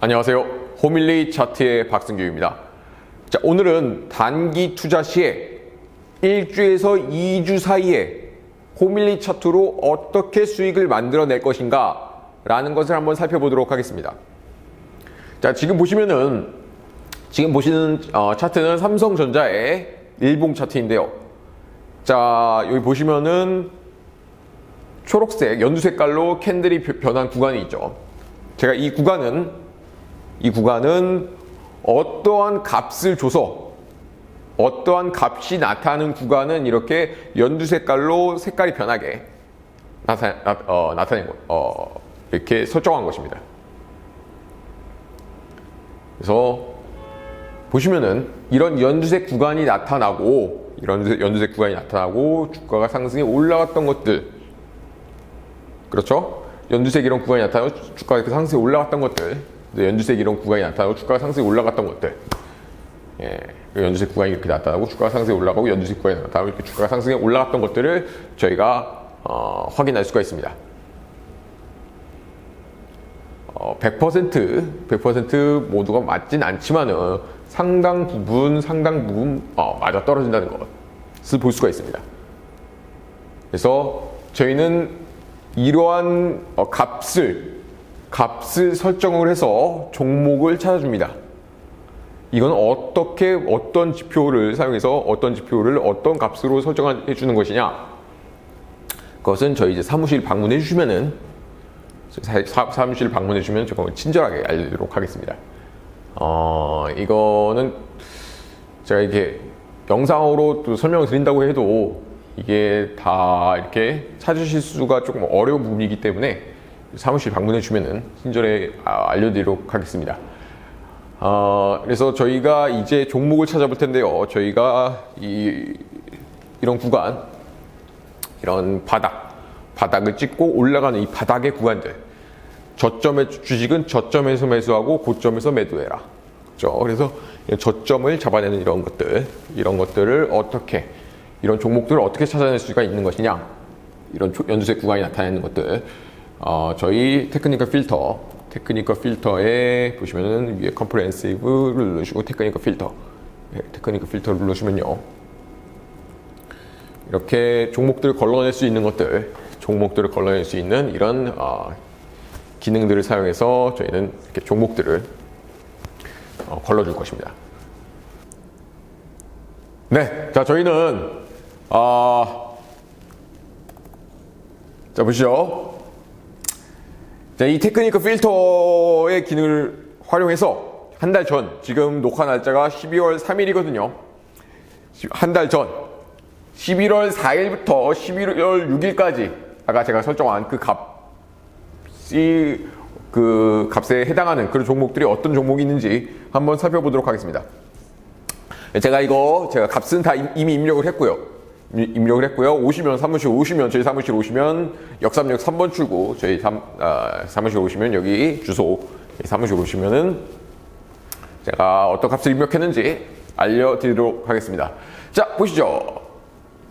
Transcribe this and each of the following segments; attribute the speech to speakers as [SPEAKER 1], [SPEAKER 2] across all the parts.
[SPEAKER 1] 안녕하세요. 호밀리 차트의 박승규입니다. 자, 오늘은 단기 투자 시에 1주에서 2주 사이에 호밀리 차트로 어떻게 수익을 만들어낼 것인가 라는 것을 한번 살펴보도록 하겠습니다. 자, 지금 보시면은 지금 보시는 어, 차트는 삼성전자의 일봉 차트인데요. 자, 여기 보시면은 초록색, 연두 색깔로 캔들이 벼- 변한 구간이 있죠. 제가 이 구간은 이 구간은 어떠한 값을 줘서 어떠한 값이 나타나는 구간은 이렇게 연두 색깔로 색깔이 변하게 나타, 나, 어, 나타낸 것, 어, 이렇게 설정한 것입니다. 그래서 보시면은 이런 연두색 구간이 나타나고 이런 연두색- 구간이 나타나고 주가가 상승해 올라갔던 것들 그렇죠? 연두색 이런 구간이 나타나고 주- 주가가 상승해 올라갔던 것들 네, 연두색 이런 구간이 나타나고 주가가 상승해 올라갔던 것들 예, 그 연두색 구간이 이렇게 나타나고 주가가 상승해 올라가고 연두색 구간이 나타나고 이렇게 주가가 상승해 올라갔던 것들을 저희가 어, 확인할 수가 있습니다. 어, 100% 100% 모두가 맞진 않지만은 상당 부분 상당 부분 어, 맞아 떨어진다는 것을 볼 수가 있습니다. 그래서 저희는 이러한 어, 값을 값을 설정을 해서 종목을 찾아줍니다. 이건 어떻게 어떤 지표를 사용해서 어떤 지표를 어떤 값으로 설정해 주는 것이냐? 그것은 저희 이제 사무실 방문해 주시면은 사- 사- 사무실 방문해 주시면 조금 친절하게 알려드리도록 하겠습니다. 어, 이거는 제가 이렇게 영상으로 또 설명을 드린다고 해도 이게 다 이렇게 찾으실 수가 조금 어려운 부분이기 때문에 사무실 방문해 주면은 친절히 아, 알려드리도록 하겠습니다. 어, 그래서 저희가 이제 종목을 찾아볼 텐데요. 저희가 이, 이런 구간, 이런 바닥, 바닥을 찍고 올라가는 이 바닥의 구간들. 저점의 주식은 저점에서 매수하고 고점에서 매도해라. 그렇죠? 그래서 저점을 잡아내는 이런 것들, 이런 것들을 어떻게, 이런 종목들을 어떻게 찾아낼 수가 있는 것이냐. 이런 조- 연두색 구간이 나타내는 것들. 어, 저희 테크니컬 필터, 테크니컬 필터에 보시면은 위에 컴프레hensive를 누르시고 테크니컬 필터, 네, 테크니컬 필터를 누르시면요. 이렇게 종목들을 걸러낼 수 있는 것들, 종목들을 걸러낼 수 있는 이런 어, 기능들을 사용해서 저희는 이렇게 종목들을 어, 걸러줄 것입니다. 네, 자 저희는 어, 자 보시죠. 자, 이 테크니컬 필터의 기능을 활용해서 한 달 전, 지금 녹화 날짜가 12월 3일이거든요. 한 달 전, 11월 4일부터 11월 6일까지 아까 제가 설정한 그 값이 그 값에 해당하는 그런 종목들이 어떤 종목이 있는지 한번 살펴보도록 하겠습니다. 제가 이거 제가 값은 다 임- 이미 입력을 했고요. 임- 입력을 했고요. 오시면 사무실 오시면 저희 사무실 오시면 역삼역 3번 출구 저희 삼, 아, 사무실 오시면 여기 주소 이 사무실 오시면은 제가 어떤 값을 입력했는지 알려드리도록 하겠습니다. 자 보시죠.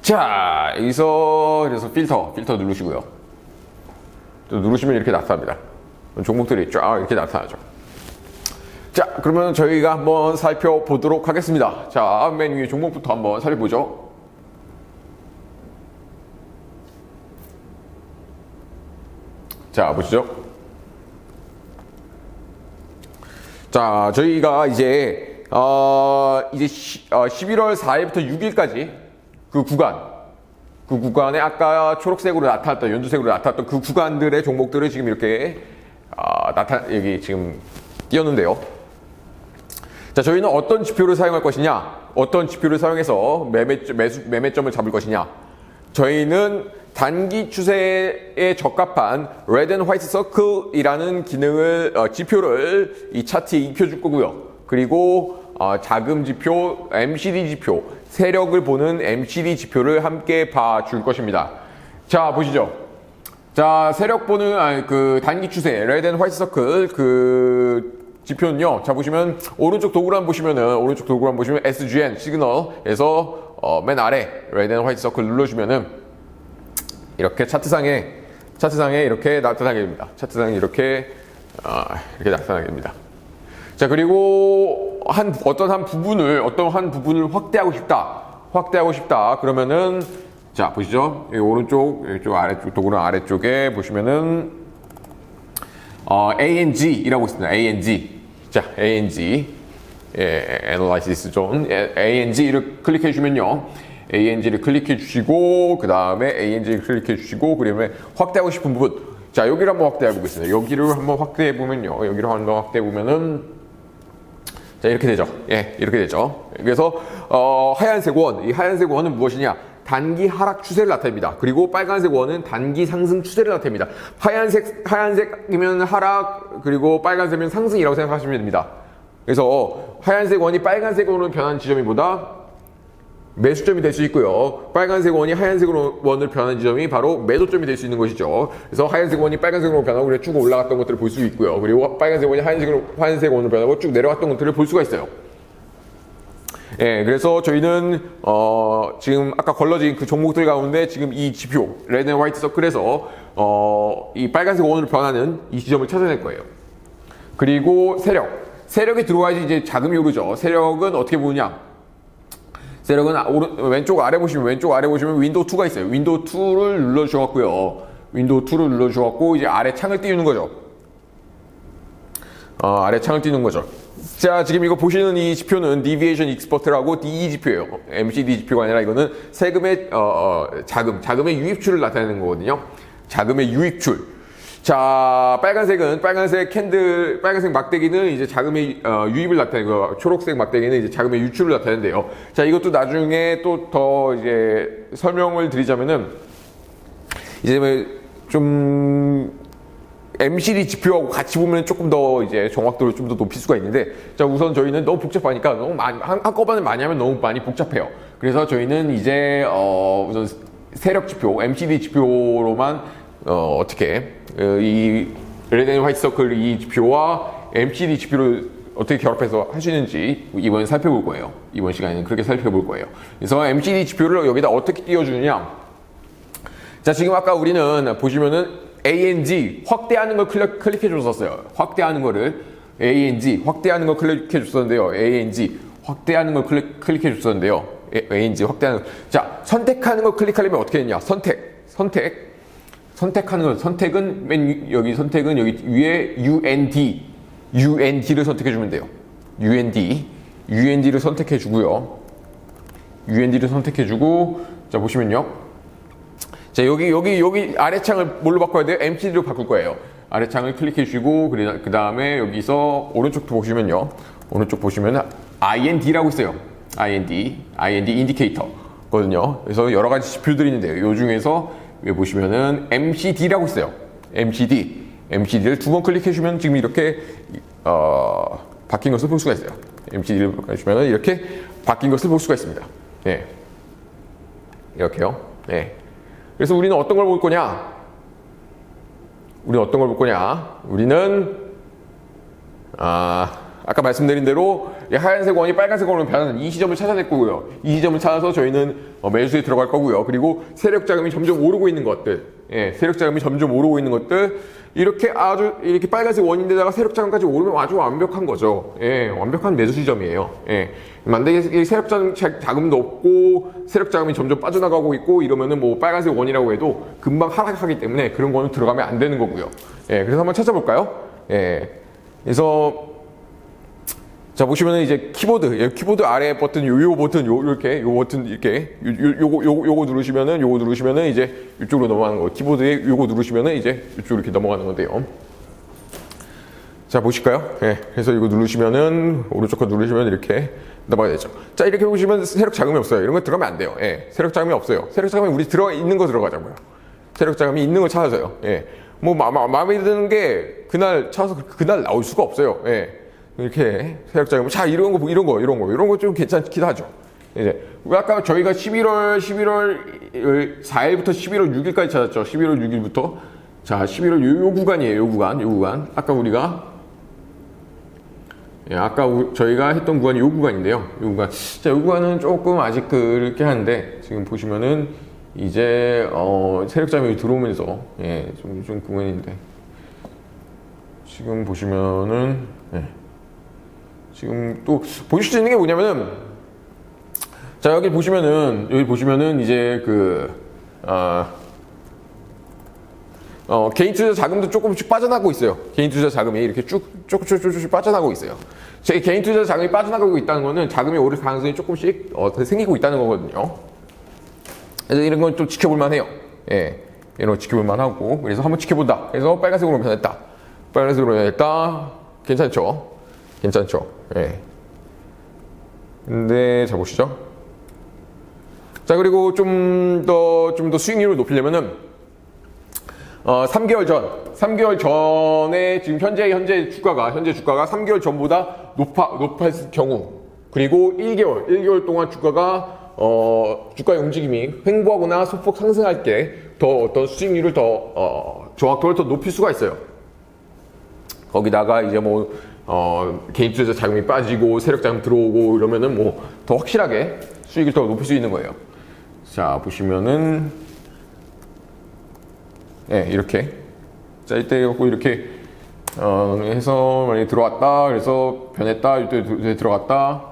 [SPEAKER 1] 자 여기서 그래서 필터 필터 누르시고요. 또 누르시면 이렇게 나타납니다. 종목들이 쫙 이렇게 나타나죠. 자, 그러면 저희가 한번 살펴보도록 하겠습니다. 자, 맨 위에 종목부터 한번 살펴보죠. 자, 보시죠. 자, 저희가 이제, 어, 이제 시, 어, 11월 4일부터 6일까지 그 구간, 그 구간에 아까 초록색으로 나타났던, 연두색으로 나타났던 그 구간들의 종목들을 지금 이렇게, 아, 나타, 여기 지금 띄었는데요. 자, 저희는 어떤 지표를 사용할 것이냐, 어떤 지표를 사용해서 매매, 매수, 매매점을 잡을 것이냐. 저희는 단기 추세에 적합한 레드 앤 화이트 서클이라는 기능을, 어, 지표를 이 차트에 입혀줄 거고요. 그리고 어, 자금 지표, MCD 지표, 세력을 보는 MCD 지표를 함께 봐 줄 것입니다. 자, 보시죠. 자, 세력 보는, 아니, 그, 단기 추세, 레드 앤 화이트 서클, 그, 지표는요. 자, 보시면, 오른쪽 도구란 보시면은, 오른쪽 도구란 보시면 SGN, 시그널에서, 어, 맨 아래, 레드 앤 화이트 서클 눌러주면은, 이렇게 차트상에, 차트상에 이렇게 나타나게 됩니다. 차트상에 이렇게, 어, 이렇게 나타나게 됩니다. 자, 그리고 한, 어떤 한 부분을, 어떤 한 부분을 확대하고 싶다. 확대하고 싶다. 그러면은, 자, 보시죠. 이 오른쪽, 이쪽 아래쪽, 도구는 아래쪽에 보시면은, 어, ANG이라고 있습니다. ANG. 자, ANG. 예, Analysis Zone. 예, ANG를 클릭해 주면요. ANG를 클릭해 주시고, 그 다음에 ANG를 클릭해 주시고, 그다음에 확대하고 싶은 부분. 자, 여기를 한번 확대해 보겠습니다. 여기를 한번 확대해 보면요. 여기를 한번 확대해 보면은, 자, 이렇게 되죠. 예, 이렇게 되죠. 그래서, 어, 하얀색 원. 이 하얀색 원은 무엇이냐? 단기 하락 추세를 나타냅니다. 그리고 빨간색 원은 단기 상승 추세를 나타냅니다. 하얀색, 하얀색이면 하락, 그리고 빨간색이면 상승이라고 생각하시면 됩니다. 그래서 하얀색 원이 빨간색으로 변한 지점이 보다 매수점이 될 수 있고요. 빨간색 원이 하얀색 원을 변한 지점이 바로 매도점이 될 수 있는 것이죠. 그래서 하얀색 원이 빨간색으로 변하고 그래 쭉 올라갔던 것들을 볼 수 있고요. 그리고 빨간색 원이 하얀색으로 하얀색 원으로 변하고 쭉 내려갔던 것들을 볼 수가 있어요. 예, 그래서 저희는 어, 지금 아까 걸러진 그 종목들 가운데 지금 이 지표 레드 앤 화이트 서클에서 어, 이 빨간색 원으로 변하는 이 지점을 찾아낼 거예요. 그리고 세력. 세력이 들어와야지 이제 자금이 오르죠. 세력은 어떻게 보느냐? 세력은 오른, 왼쪽 아래 보시면 왼쪽 아래 보시면 윈도우 2가 있어요. 윈도우 2를 눌러 주셨고요. 윈도우 2를 눌러 주셨고 이제 아래 창을 띄우는 거죠. 어, 아래 창을 띄우는 거죠. 자, 지금 이거 보시는 이 지표는 Deviation Expert라고 DE 지표예요. MCD 지표가 아니라 이거는 세금의 어, 어, 자금, 자금의 유입출을 나타내는 거거든요. 자금의 유입출. 자, 빨간색은 빨간색 캔들, 빨간색 막대기는 이제 자금의 어, 유입을 나타내고 초록색 막대기는 이제 자금의 유출을 나타내는데요. 자, 이것도 나중에 또 더 이제 설명을 드리자면은 이제 뭐좀 MCD 지표하고 같이 보면 조금 더 이제 정확도를 좀 더 높일 수가 있는데 자 우선 저희는 너무 복잡하니까 너무 많이 한, 한꺼번에 많이 하면 너무 많이 복잡해요. 그래서 저희는 이제 어 우선 세력 지표 MCD 지표로만 어 어떻게 어, 이 레드 앤 화이트 서클 이 지표와 MCD 지표를 어떻게 결합해서 있는지 이번에 살펴볼 거예요. 이번 시간에는 그렇게 살펴볼 거예요. 그래서 MCD 지표를 여기다 어떻게 띄워주느냐 자, 지금 아까 우리는 보시면은 ANG 확대하는 걸 클릭, 클릭해 줬었어요. 확대하는 거를 ANG 확대하는 걸 클릭해 줬었는데요. ANG 확대하는 걸 클릭, 클릭해 줬었는데요. ANG 확대하는 거. 자, 선택하는 걸 클릭하려면 어떻게 했냐? 선택. 선택. 선택하는 거. 선택은 맨 위- 여기 선택은 여기 위에 UND. UND를 선택해 주면 돼요. UND. UND를 선택해 주고요. UND를 선택해 주고 자, 보시면요. 자 여기 여기 여기 아래 창을 뭘로 바꿔야 돼요? MCD로 바꿀 거예요. 아래 창을 클릭해 주시고 그 다음에 여기서 오른쪽 보시면요. 오른쪽 보시면 IND라고 있어요. IND, IND 인디케이터거든요. 그래서 여러 가지 지표들이 있는데요. 요 중에서 여기 보시면은 MCD라고 있어요. MCD, MCD를 두 번 클릭해 주면 지금 이렇게 어, 바뀐 것을 볼 수가 있어요. MCD를 해주면 이렇게 바뀐 것을 볼 수가 있습니다. 네. 이렇게요. 네. 그래서 우리는 어떤 걸 볼 거냐? 우리는 어떤 걸 볼 거냐? 우리는 아 아까 말씀드린 대로 이 하얀색 원이 빨간색 원으로 변하는 이 시점을 찾아낼 거고요. 이 시점을 찾아서 저희는 어, 매수에 들어갈 거고요. 그리고 세력 자금이 점점 오르고 있는 것들, 예, 세력 자금이 점점 오르고 있는 것들 이렇게 아주 이렇게 빨간색 원인데다가 세력 자금까지 오르면 아주 완벽한 거죠. 예, 완벽한 매수 시점이에요. 예, 만약에 이 세력 자금, 자금도 없고 세력 자금이 점점 빠져나가고 있고 이러면은 뭐 빨간색 원이라고 해도 금방 하락하기 때문에 그런 거는 들어가면 안 되는 거고요. 예, 그래서 한번 찾아볼까요? 예, 그래서 자 보시면은 이제 키보드 예, 키보드 아래 버튼 요, 요 버튼 요 이렇게 요 버튼 이렇게 요, 요, 요 거 요거 요거 누르시면은 요거 누르시면은 이제 이쪽으로 넘어가는 거 키보드에 요거 누르시면은 이제 이쪽으로 이렇게 넘어가는 건데요. 자 보실까요? 예, 그래서 이거 누르시면은 오른쪽 거 누르시면 이렇게 넘어가야 되죠. 자 이렇게 보시면 세력 자금이 없어요. 이런 거 들어가면 안 돼요. 예, 세력 자금이 없어요. 세력 자금이 우리 들어가 있는 거 들어가자고요. 세력 자금이 있는 거 찾아서요. 예, 뭐 마, 마, 마음에 드는 게 그날 찾아서 그- 그날 나올 수가 없어요. 예. 이렇게 세력 자금 자 이런 거 이런 거 이런 거 이런 거 좀 괜찮기도 하죠. 이제 아까 저희가 11월 11월 4일부터 11월 6일까지 찾았죠. 11월 6일부터 자 11월 요, 요 구간이에요. 요 구간 요 구간 아까 우리가 예, 아까 우- 저희가 했던 구간이 요 구간인데요. 요 구간 자 요 구간은 조금 아직 그렇게 한데 지금 보시면은 이제 어 세력 자금이 들어오면서 예좀좀 구간인데 지금 보시면은 예. 지금 또 보실 수 있는 게 뭐냐면은 자 여기 보시면은 여기 보시면은 이제 그 아, 어, 개인 투자 자금도 조금씩 빠져나가고 있어요. 개인 투자 자금이 이렇게 쭉쭉쭉쭉 빠져나가고 있어요. 제 개인 투자 자금이 빠져나가고 있다는 거는 자금이 오를 가능성이 조금씩 어, 생기고 있다는 거거든요. 그래서 이런 건 좀 지켜볼만 해요. 예. 이런 거 지켜볼만 하고. 그래서 한번 지켜본다. 그래서 빨간색으로 변했다. 빨간색으로 변했다. 괜찮죠? 괜찮죠? 예. 근데, 자, 보시죠. 자, 그리고 좀 더, 좀 더 수익률을 높이려면은, 어, 3개월 전, 3개월 전에 지금 현재, 현재 주가가, 현재 주가가 3개월 전보다 높아, 높았을 경우, 그리고 1개월, 1개월 동안 주가가 어, 주가의 움직임이 횡보하거나 소폭 상승할 때 더 어떤 수익률을 더, 어, 정확도를 더 높일 수가 있어요. 거기다가 이제 뭐, 어, 개인 투자 자금이 빠지고 세력 자금 들어오고 이러면은 뭐 더 확실하게 수익을 더 높일 수 있는 거예요. 자, 보시면은, 예, 이렇게. 자, 이때 갖고 이렇게, 어, 해서 만약에 들어왔다. 그래서 변했다. 이때 들- 들어갔다.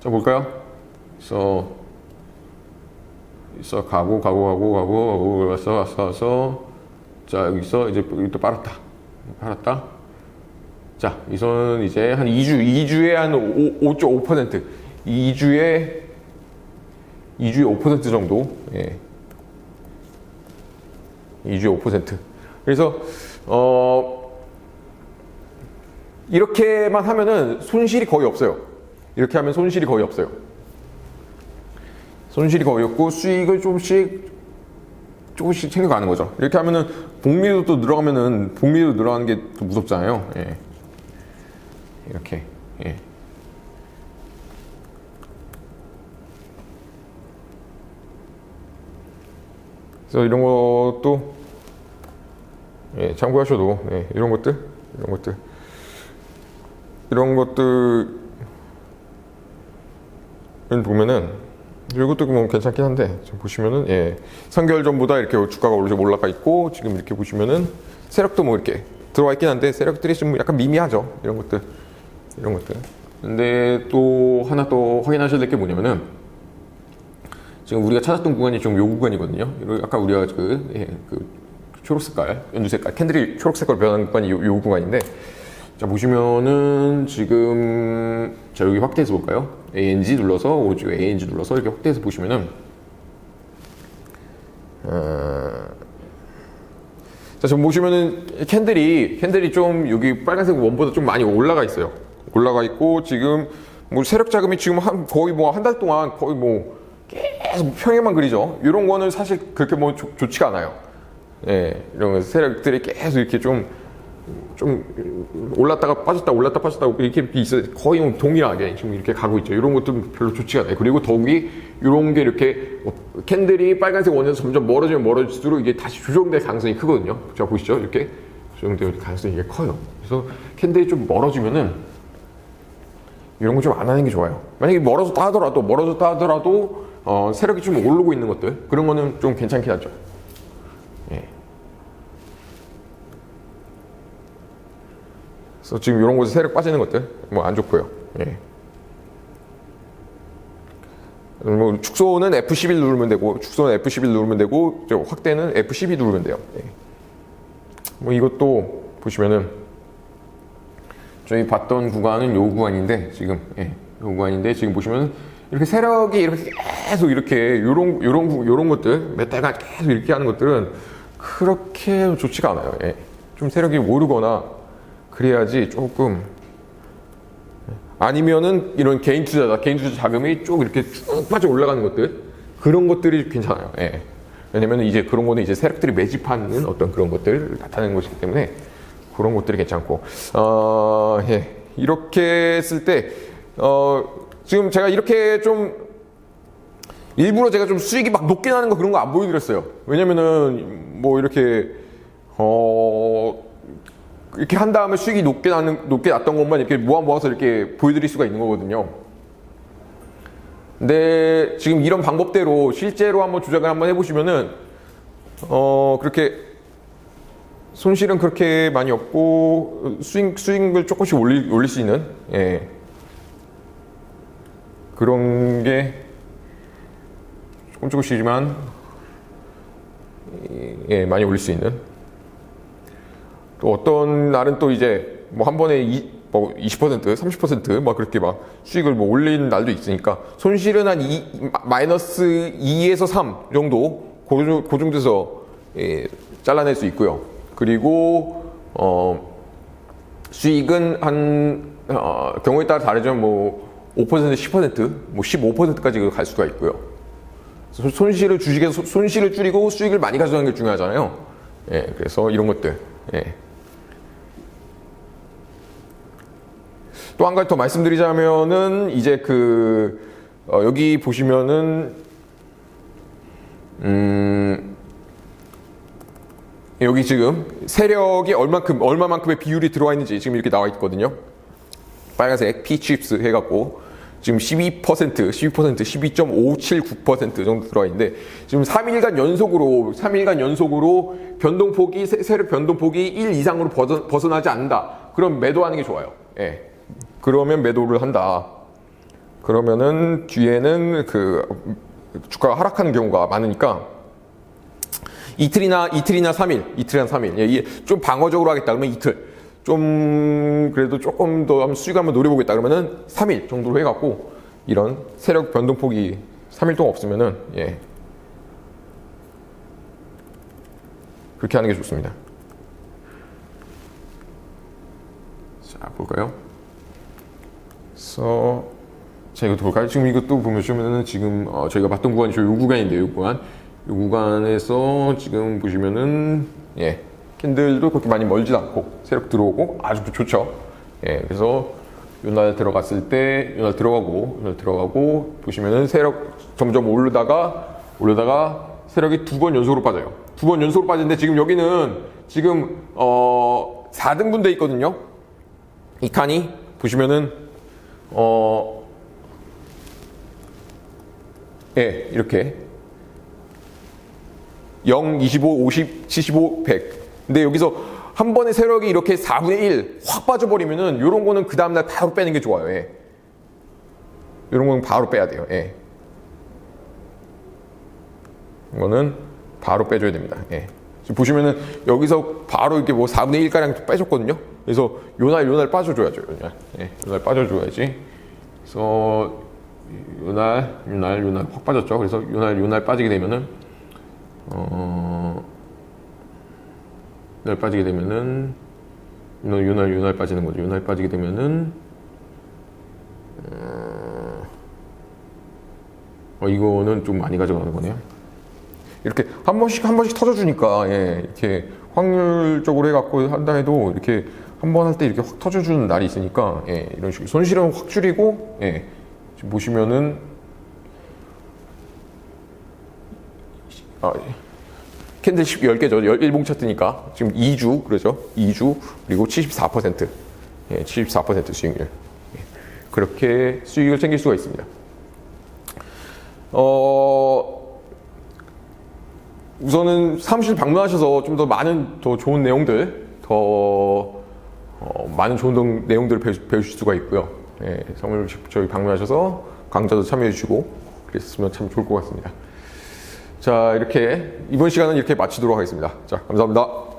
[SPEAKER 1] 자, 볼까요? 그래서, 있어 가고 가고 가고 가고 가고 왔어 왔어 왔어 자 여기서 이제 또 빨았다 빨았다 자 이 선은 이제 한 2주 2주에 한5.5% 2주에 2주에 5% 정도 예 2주에 5% 그래서 어 이렇게만 하면은 손실이 거의 없어요 이렇게 하면 손실이 거의 없어요 손실이 거의 없고 수익을 조금씩 조금씩 챙겨가는 거죠. 이렇게 하면은 복리도 또 늘어가면은 복리도 늘어가는 게 또 무섭잖아요. 예. 이렇게 예. 그래서 이런 것도 예, 참고하셔도 예, 이런 것들 이런 것들. 이런 것들은 보면은 이것도 뭐 괜찮긴 한데 지금 보시면은 예. 3개월 전보다 이렇게 주가가 좀 올라가 있고 지금 이렇게 보시면은 세력도 뭐 이렇게 들어와 있긴 한데 세력들이 좀 약간 미미하죠 이런 것들 이런 것들 근데 또 하나 또 확인하셔야 될 게 뭐냐면은 지금 우리가 찾았던 구간이 좀요 구간이거든요 이거 아까 우리가 그, 예, 그 초록색깔 연두색깔 캔들이 초록색깔 변한 구간이 요, 요 구간인데 자 보시면은 지금 자 여기 확대해서 볼까요? ANG 눌러서 오죠 ANG 눌러서 이렇게 확대해서 보시면은 어... 자 지금 보시면은 캔들이 캔들이 좀 여기 빨간색 원보다 좀 많이 올라가 있어요. 올라가 있고 지금 뭐 세력 자금이 지금 한 거의 뭐 한 달 동안 거의 뭐 계속 평행만 그리죠. 이런 거는 사실 그렇게 뭐 좋, 좋지가 않아요. 예, 이런 거 세력들이 계속 이렇게 좀 좀 올랐다가 빠졌다 올랐다 빠졌다 이렇게 있어요. 거의 뭐 동일하게 지금 이렇게 가고 있죠. 이런 것도 별로 좋지가 않아요. 그리고 더욱이 이런 게 이렇게 뭐 캔들이 빨간색 원에서 점점 멀어지면 멀어질수록 이게 다시 조정될 가능성이 크거든요. 자 보시죠. 이렇게 조정될 가능성이 이게 커요. 그래서 캔들이 좀 멀어지면은 이런 거 좀 안 하는 게 좋아요. 만약에 멀어졌다 하더라도 멀어졌다 하더라도 어, 세력이 좀 오르고 있는 것들 그런 거는 좀 괜찮긴 하죠. 예. 그래서 지금 이런 곳에 세력 빠지는 것들 뭐 안 좋고요. 예. 뭐 축소는 F11 누르면 되고 축소는 F11 누르면 되고 저 확대는 F12 누르면 돼요. 예. 뭐 이것도 보시면은 저희 봤던 구간은 요 구간인데 지금 예, 요 구간인데 지금 보시면은 이렇게 세력이 이렇게 계속 이렇게 요런 요런 구- 요런 것들 몇 달간 계속 이렇게 하는 것들은 그렇게 좋지가 않아요. 예. 좀 세력이 오르거나 그래야지 조금 아니면은 이런 개인 투자다 개인 투자 자금이 쭉 이렇게 쭉 빠져 올라가는 것들 그런 것들이 괜찮아요. 예. 왜냐면 이제 그런 거는 이제 세력들이 매집하는 어떤 그런 것들을 나타내는 것이기 때문에 그런 것들이 괜찮고 어, 예. 이렇게 했을 때 어, 지금 제가 이렇게 좀 일부러 제가 좀 수익이 막 높게 나는 거 그런 거 안 보여드렸어요. 왜냐면은 뭐 이렇게 어 이렇게 한 다음에 수익이 높게 나는 높게 났던 것만 이렇게 모아 모아서 이렇게 보여드릴 수가 있는 거거든요. 근데 지금 이런 방법대로 실제로 한번 조작을 한번 해보시면은 어 그렇게 손실은 그렇게 많이 없고 수익 수익을 조금씩 올릴 올릴 수 있는 예 그런 게 조금 조금씩이지만 예, 많이 올릴 수 있는 또 어떤 날은 또 이제 뭐 한 번에 이, 뭐 20%, 30%막 그렇게 막 수익을 뭐 올리는 날도 있으니까 손실은 한 2, 마이너스 2에서 3 정도 그, 정- 그 정도에서 예, 잘라낼 수 있고요. 그리고 어, 수익은 한 어, 경우에 따라 다르지만 뭐 5%, 10%, 뭐 15%까지 갈 수가 있고요. 손- 손실을 주식에서 손- 손실을 줄이고 수익을 많이 가져가는 게 중요하잖아요. 예, 그래서 이런 것들. 예. 또 한 가지 더 말씀드리자면은 이제 그 어, 여기 보시면은 음 여기 지금 세력이 얼마큼 얼마만큼의 비율이 들어와 있는지 지금 이렇게 나와 있거든요. 빨간색 P 칩스 해갖고 지금 12% 12% 12.579% 정도 들어와 있는데 지금 3일간 연속으로 3일간 연속으로 변동폭이 세- 세력 변동폭이 1 이상으로 벗어, 벗어나 지 않는다. 그럼 매도하는 게 좋아요. 예. 그러면 매도를 한다. 그러면은 뒤에는 그 주가가 하락하는 경우가 많으니까 이틀이나 이틀이나 3일, 이틀이나 3일. 예, 좀 방어적으로 하겠다 그러면 이틀. 좀 그래도 조금 더 한번 수익 한번 노려보겠다 그러면은 3일 정도로 해갖고 이런 세력 변동폭이 3일 동안 없으면은 예 그렇게 하는 게 좋습니다. 자 볼까요? 그래서 자 이거 볼까요? 지금 이것도 보시면은 지금 어, 저희가 봤던 구간이 저요 구간인데요, 요 구간. 요 구간에서 지금 보시면은 예 캔들도 그렇게 많이 멀지 않고 세력 들어오고 아주 좋죠. 예 그래서 요날 들어갔을 때 요날 들어가고 요날 들어가고 보시면은 세력 점점 오르다가 오르다가 세력이 두 번 연속으로 빠져요. 두 번 연속으로 빠지는데 지금 여기는 지금 어 4등분 돼 있거든요. 이 칸이 보시면은 어, 예, 이렇게 0, 25, 50, 75, 100. 근데 여기서 한 번에 세력이 이렇게 4분의 1 확 빠져버리면은 이런 거는 그 다음날 바로 빼는 게 좋아요. 예. 이런 거는 바로 빼야 돼요. 예. 이거는 바로 빼줘야 됩니다. 예. 지금 보시면은 여기서 바로 이렇게 뭐 4분의 1가량 빼줬거든요. 그래서 요날 요날 빠져줘야죠. 요날. 예. 요날 빠져줘야지. 그래서 요날 요날 요날 확 빠졌죠. 그래서 요날 요날 빠지게 되면은 어 요날 빠지게 되면은 요날 요날 요날 빠지는 거죠. 요날 빠지게 되면은 어 이거는 좀 많이 가져가는 거네요. 이렇게 한 번씩 한 번씩 터져주니까 예, 이렇게 확률적으로 해갖고 한다 해도 이렇게 한 번 할 때 이렇게 확 터져주는 날이 있으니까 예, 이런 식으로 손실은 확 줄이고 예, 지금 보시면은 아, 캔들 10개죠. 1봉 차트니까 지금 2주 그러죠. 2주 그리고 74% 예, 74% 수익률 예, 그렇게 수익을 챙길 수가 있습니다. 어 우선은 사무실 방문하셔서 좀 더 많은 더 좋은 내용들 더 어, 많은 좋은 동- 내용들을 배우, 배우실 수가 있고요. 예, 사무실 저희 방문하셔서 강좌도 참여해 주시고 그랬으면 참 좋을 것 같습니다. 자 이렇게 이번 시간은 이렇게 마치도록 하겠습니다. 자 감사합니다.